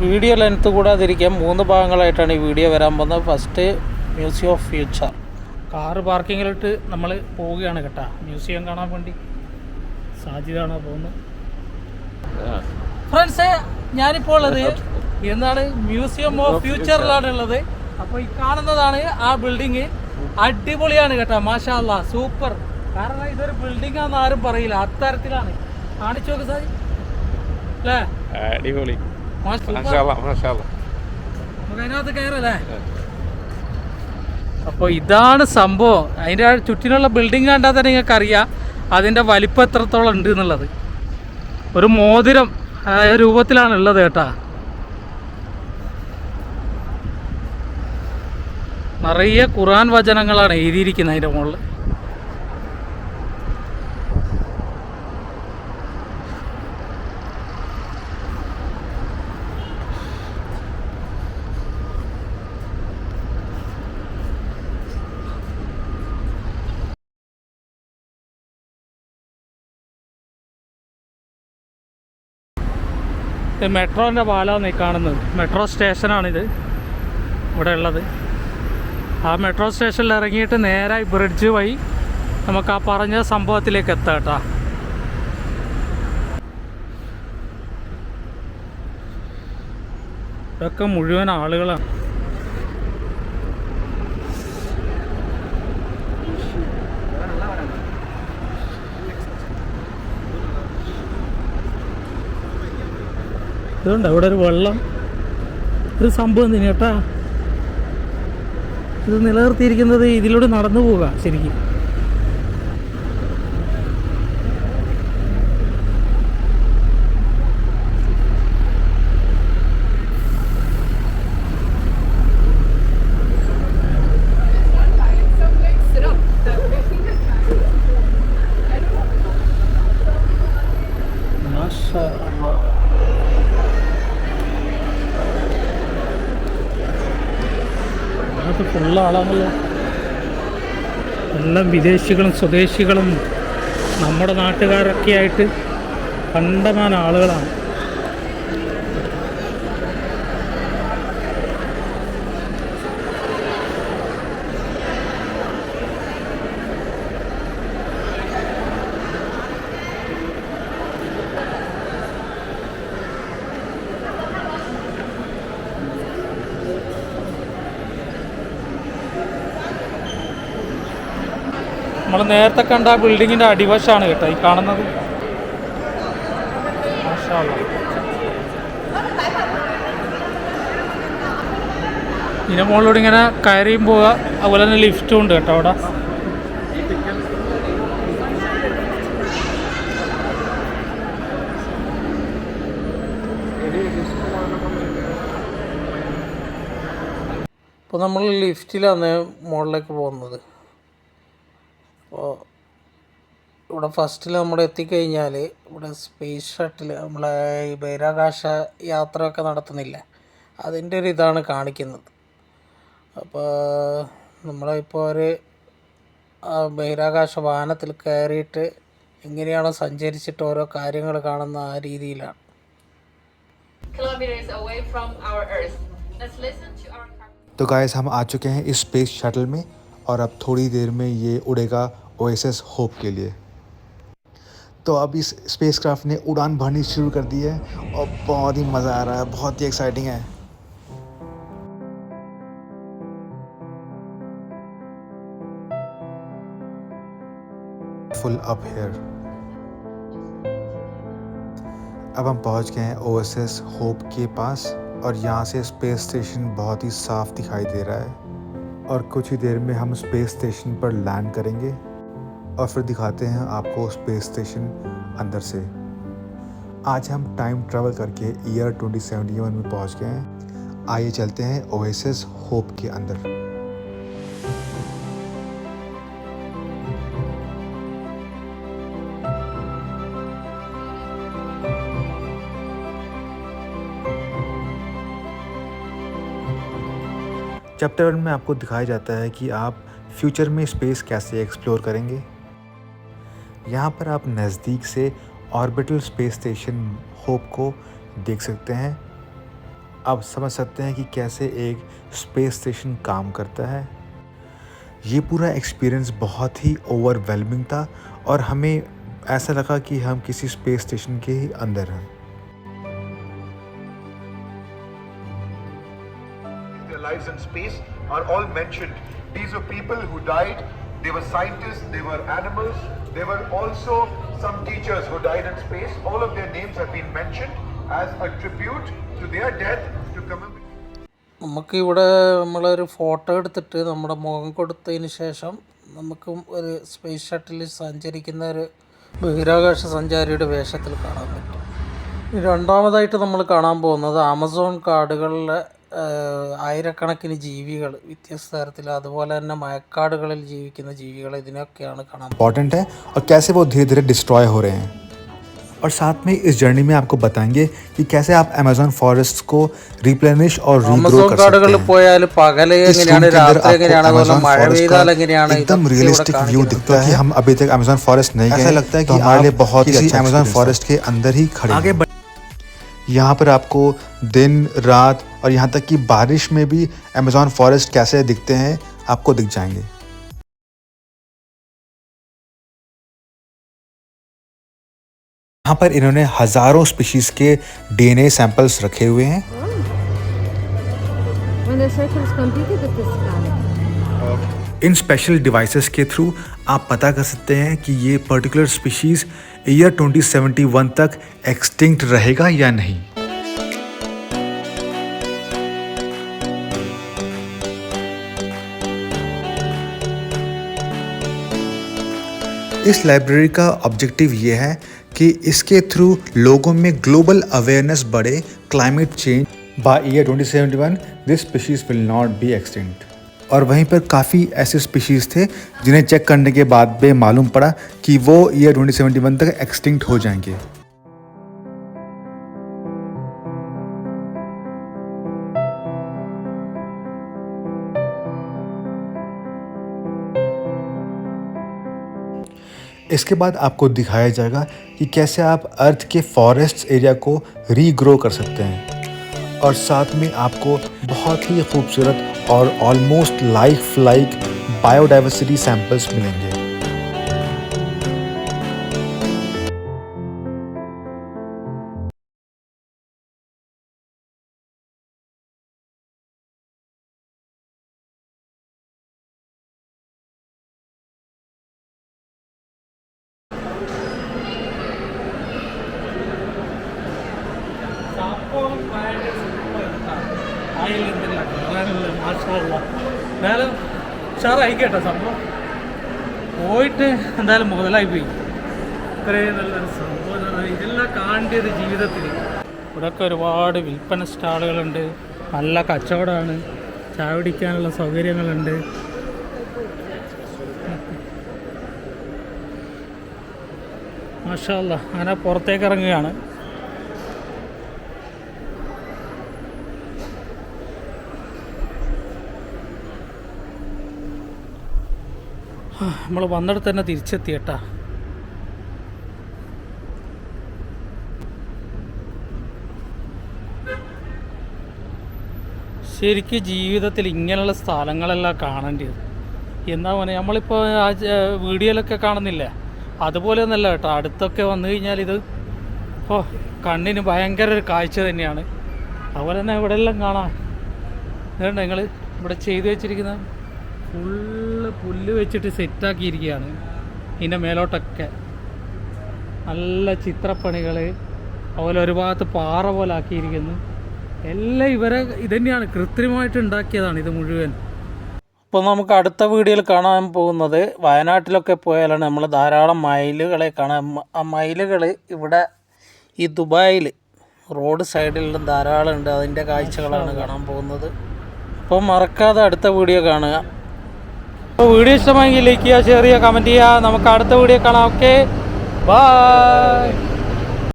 Video length കൂടാതിരിക്കാൻ മൂന്ന് ഭാഗങ്ങളായിട്ടാണ് ഈ video വരാൻ പോകുന്നത്. First museum of future car പാർക്കിങ്ങിലിട്ട് നമ്മൾ പോവുകയാണ് കേട്ടാ. മ്യൂസിയം കാണാൻ വേണ്ടി സാധ്യതയാണ് പോകുന്നത്? ഫ്രണ്ട്സ് ഞാനിപ്പോൾ ഉള്ളത് എന്താണ് മ്യൂസിയം ഓഫ് ഫ്യൂച്ചറിലാണ് ഉള്ളത്. അപ്പോൾ ഈ കാണുന്നതാണ് ആ ബിൽഡിങ് അടിപൊളിയാണ് കേട്ടോ. മാഷാല്ല സൂപ്പർ കാരണം ഇതൊരു ബിൽഡിംഗ് ആണെന്ന് ആരും പറയില്ല. അത്തരത്തിലാണ്. കാണിച്ചു നോക്ക് സാരി അല്ലേ? അടിപൊളി. അപ്പോൾ ഇതാണ് സംഭവം. അതിന്റെ ചുറ്റിനുള്ള ബിൽഡിംഗ് കണ്ടാൽ തന്നെ നിങ്ങൾക്ക് അറിയാം അതിന്റെ വലിപ്പം എത്രത്തോളം ഉണ്ട് എന്നുള്ളത്. ഒരു മോതിരം രൂപത്തിലാണ് ഉള്ളത് കേട്ടാ. നിറയെ ഖുറാൻ വചനങ്ങളാണ് എഴുതിയിരിക്കുന്നത് അതിന്റെ മുകളിൽ. മെട്രോന്റെ പാലാണ് കാണുന്നത്. മെട്രോ സ്റ്റേഷനാണിത്. ഇവിടെ ഉള്ളത് ആ മെട്രോ സ്റ്റേഷനിൽ ഇറങ്ങിയിട്ട് നേരെ ബ്രിഡ്ജ് വഴി നമുക്ക് ആ പറഞ്ഞ സംഭവത്തിലേക്ക് എത്താം കേട്ടോ. ഇതൊക്കെ മുഴുവൻ ആളുകളാണ്. ഇതുണ്ട് അവിടെ ഒരു വെള്ളം ഒരു സംഭവം തന്നെ കേട്ടാ? ഇത് നിലനിർത്തിയിരിക്കുന്നത് ഇതിലൂടെ നടന്നു പോവുക ശരിക്കും മാഷാ അല്ലാ. ഫുള്ള് ആളാണല്ലോ. എല്ലാം വിദേശികളും സ്വദേശികളും നമ്മുടെ നാട്ടുകാരൊക്കെ ആയിട്ട് കണ്ടമാന ആളുകളാണ്. നമ്മൾ നേരത്തെ കണ്ട ആ ബിൽഡിങ്ങിന്റെ അടിവശമാണ് കേട്ടോ ഈ കാണുന്നത്. ഇതിന് മുകളിലൂടെ ഇങ്ങനെ കയറിയും പോവുക അതുപോലെ തന്നെ ലിഫ്റ്റും ഉണ്ട് കേട്ടോ അവിടെ. അപ്പോൾ നമ്മൾ ലിഫ്റ്റിലാണ് മുകളിലേക്ക് പോകുന്നത്. അപ്പോൾ ഇവിടെ ഫസ്റ്റിൽ നമ്മൾ എത്തിക്കഴിഞ്ഞാൽ ഇവിടെ സ്പേസ് ഷട്ടിൽ നമ്മളെ ഈ ബഹിരാകാശ യാത്രയൊക്കെ നടത്തുന്നില്ല അതിൻ്റെ ഒരു ഇതാണ് കാണിക്കുന്നത് അപ്പോൾ നമ്മളിപ്പോൾ ഒരു ആ ബഹിരാകാശ വാഹനത്തിൽ കയറിയിട്ട് എങ്ങനെയാണോ സഞ്ചരിച്ചിട്ട് ഓരോ കാര്യങ്ങൾ കാണുന്ന ആ രീതിയിലാണ് kilometers away from our Earth. Let's listen to our car- तो गाइस हम आ चुके हैं इस स्पेस शटल में और अब थोड़ी देर में ये उड़ेगा ओएसएस होप के लिए। तो अब इस स्पेस ने उड़ान भरनी शुरू कर दी है और बहुत ही मज़ा आ रहा है, बहुत ही एक्साइटिंग है। फुल अप हेयर अब हम पहुँच गए हैं ओएसएस होप के पास और यहाँ से स्पेस स्टेशन बहुत ही साफ़ दिखाई दे रहा है। और कुछ ही देर में हम स्पेस स्टेशन पर लैंड करेंगे और फिर दिखाते हैं आपको स्पेस स्टेशन अंदर से। आज हम टाइम ट्रैवल करके ईयर 2071 में पहुँच गए हैं। आइए चलते हैं ओएसएस होप के अंदर। चैप्टर वन में आपको दिखाया जाता है कि आप फ्यूचर में स्पेस कैसे एक्सप्लोर करेंगे। यहाँ पर आप नज़दीक से ऑर्बिटल स्पेस स्टेशन होप को देख सकते हैं। आप समझ सकते हैं कि कैसे एक स्पेस स्टेशन काम करता है। ये पूरा एक्सपीरियंस बहुत ही ओवरवेलमिंग था और हमें ऐसा लगा कि हम किसी स्पेस स्टेशन के ही अंदर हैं। Lives in space are all mentioned. These were people who died, they were scientists, they were animals, they were also some teachers who died in space. All of their names have been mentioned as a tribute to their death to commemorate. നമുക്ക് ഇവിടെ നമ്മളൊരു photo എടുത്തിട്ട് നമ്മുടെ മുഖം കൊടുത്തതിന് ശേഷം നമുക്കും ഒരു സ്പേസ് ഷട്ടിലിൽ സഞ്ചരിക്കുന്ന ഒരു ബഹിരാകാശ സഞ്ചാരിയുടെ വേഷത്തിൽ കാണാൻ പറ്റും രണ്ടാമതായിട്ട് നമ്മൾ കാണാൻ പോകുന്നത് ആമസോൺ കാടുകളിലെ ആയിരക്കണക്കിന് ജീവികൾ വ്യത്യസ്ത തരത്തിൽ അതുപോലെ തന്നെ മഴക്കാടുകളിൽ ജീവിക്കുന്ന ജീവികൾ ഇതിനൊക്കെയാണ് കാണാൻ इम्पॉर्टेंट है और कैसे वो धीरे धीरे डिस्ट्रॉय हो रहे हैं और साथ में इस जर्नी में आपको बताएंगे कि कैसे आप अमेजोन फॉरेस्ट को रिप्लेनिश और रीग्रो ആമസോൺ कर सकते കാടുകളിൽ हैं പോയാൽ പകല് इस रूम എങ്ങനെയാണ് के अंदर രാത്രി എങ്ങനെയാണ് आपको അതുപോലെ Amazon മഴ forest പെയ്താൽ का എങ്ങനെയാണ് एकदम ഇതൊക്കെ ഇവിടെ रियलिस्टिक व्यू കാണിക്കുന്നത്. दिखता है कि हम अभी तक अमेजोन फॉरेस्ट नहीं गए ऐसा हैं, लगता है तो कि हमारे लिए आप बहुत ही किसी अच्छा Amazon अमेजोन फॉरेस्ट के अंदर ही खड़े आगे यहाँ पर आपको दिन रात और यहाँ तक कि बारिश में भी अमेजोन फॉरेस्ट कैसे दिखते हैं आपको दिख जाएँगे यहाँ पर इन्होंने हज़ारों स्पीशीज के डीएनए सैंपल्स रखे हुए हैं valid. इन स्पेशल डिवाइसेस के थ्रू आप पता कर सकते हैं कि ये पर्टिकुलर स्पीशीज ईयर 2071 तक एक्सटिंक्ट रहेगा या नहीं? इस लाइब्रेरी का ऑब्जेक्टिव ये है कि इसके थ्रू लोगों में ग्लोबल अवेयरनेस बढ़े climate change by year 2071 this species will not be extinct और वहीं पर काफ़ी ऐसे स्पीशीज़ थे, जिन्हें चेक करने के बाद भी मालूम पड़ा कि वो ईयर 2071 तक एक्सटिंक्ट हो जाएँगे। इसके बाद आपको दिखाया जाएगा कि कैसे आप अर्थ के फॉरेस्ट एरिया को रीग्रो कर सकते हैं। और साथ में आपको बहुत ही खूबसूरत और almost life like biodiversity samples मिलेंगे। എന്തായാലും ഉഷാറായി കേട്ടോ സംഭവം. പോയിട്ട് എന്തായാലും മുതലായി പോയി ഇത്രയും നല്ലൊരു സംഭവം ഇതെല്ലാം കാണേണ്ടത് ജീവിതത്തിൽ ഇവിടെയൊക്കെ ഒരുപാട് വിൽപ്പന സ്റ്റാളുകളുണ്ട്. നല്ല കച്ചവടമാണ്. ചായ കുടിക്കാനുള്ള സൗകര്യങ്ങളുണ്ട്. മാഷാല്ല അങ്ങനെ പുറത്തേക്ക് ഇറങ്ങുകയാണ്. നമ്മൾ വന്നിടത്ത് തന്നെ തിരിച്ചെത്തി കേട്ടാ. ശരിക്കും ജീവിതത്തിൽ ഇങ്ങനെയുള്ള സ്ഥലങ്ങളെല്ലാം കാണേണ്ടത് എന്താ പറയുക നമ്മളിപ്പോൾ ആ വീഡിയോയിലൊക്കെ കാണുന്നില്ലേ? അതുപോലെ ഒന്നല്ല കേട്ടോ അടുത്തൊക്കെ വന്നു കഴിഞ്ഞാൽ ഇത് ഓ കണ്ണിന് ഭയങ്കര ഒരു കാഴ്ച തന്നെയാണ്. അതുപോലെ തന്നെ ഇവിടെ എല്ലാം കാണാം. ഇതുകൊണ്ട് നിങ്ങൾ ഇവിടെ ചെയ്തു വെച്ചിരിക്കുന്ന ഫുള്ള് പുല്ല് വെച്ചിട്ട് സെറ്റാക്കിയിരിക്കുകയാണ്. ഇതിന്റെ മേലോട്ടൊക്കെ നല്ല ചിത്രപ്പണികൾ അതുപോലെ ഒരു ഭാഗത്ത് പാറ പോലെ ആക്കിയിരിക്കുന്നു. എല്ലാം ഇവരെ ഇതന്നെയാണ് കൃത്രിമമായിട്ട് ഉണ്ടാക്കിയതാണ് ഇത് മുഴുവൻ. അപ്പോൾ നമുക്ക് അടുത്ത വീഡിയോയിൽ കാണാൻ പോകുന്നത് വയനാട്ടിലൊക്കെ പോയാലാണ് നമ്മൾ ധാരാളം മയിലുകളെ കാണാൻ. ആ മയിലുകൾ ഇവിടെ ഈ ദുബായിൽ റോഡ് സൈഡിലും ധാരാളം ഉണ്ട്. അതിന്റെ കാഴ്ചകളാണ് കാണാൻ പോകുന്നത്. അപ്പോൾ മറക്കാതെ അടുത്ത വീഡിയോ കാണുക. അപ്പോൾ വീഡിയോ ഇഷ്ടമായെങ്കിൽ ലൈക്ക് ചെയ്യുക ഷെയർ ചെയ്യുക കമന്റ് ചെയ്യുക. നമുക്ക് അടുത്ത വീഡിയോ കാണാം. Okay bye